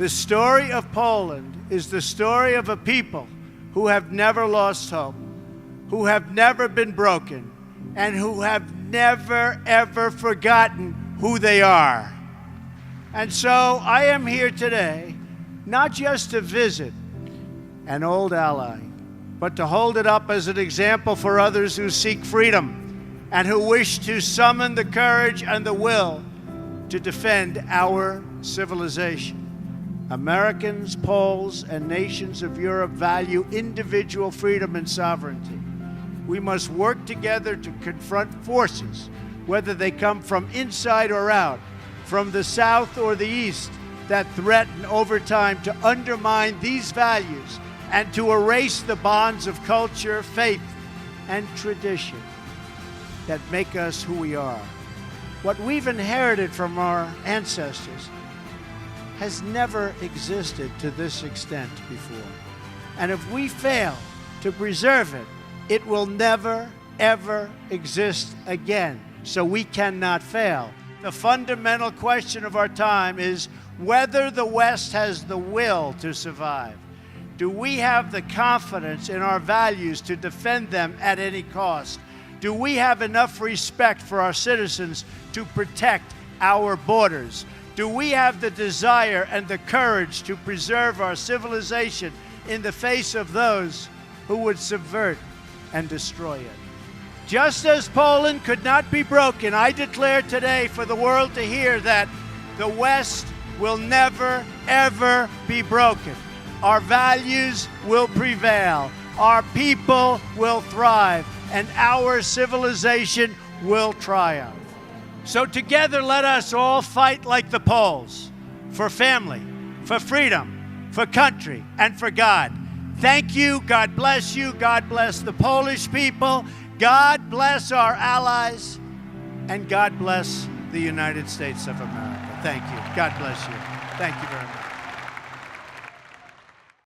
The story of Poland is the story of a people who have never lost hope, who have never been broken, and who have never, ever forgotten who they are. And so I am here today not just to visit an old ally, but to hold it up as an example for others who seek freedom and who wish to summon the courage and the will to defend our civilization. Americans, Poles, and nations of Europe value individual freedom and sovereignty. We must work together to confront forces, whether they come from inside or out, from the south or the east, that threaten over time to undermine these values and to erase the bonds of culture, faith, and tradition that make us who we are. What we've inherited from our ancestors has never existed to this extent before. And if we fail to preserve it, it will never, ever exist again. So we cannot fail. The fundamental question of our time is whether the West has the will to survive. Do we have the confidence in our values to defend them at any cost? Do we have enough respect for our citizens to protect our borders? Do we have the desire and the courage to preserve our civilization in the face of those who would subvert and destroy it? Just as Poland could not be broken, I declare today for the world to hear that the West will never, ever be broken. Our values will prevail. Our people will thrive. And our civilization will triumph. So, together, let us all fight like the Poles for family, for freedom, for country, and for God. Thank you. God bless you. God bless the Polish people. God bless our allies. And God bless the United States of America. Thank you. God bless you. Thank you very much.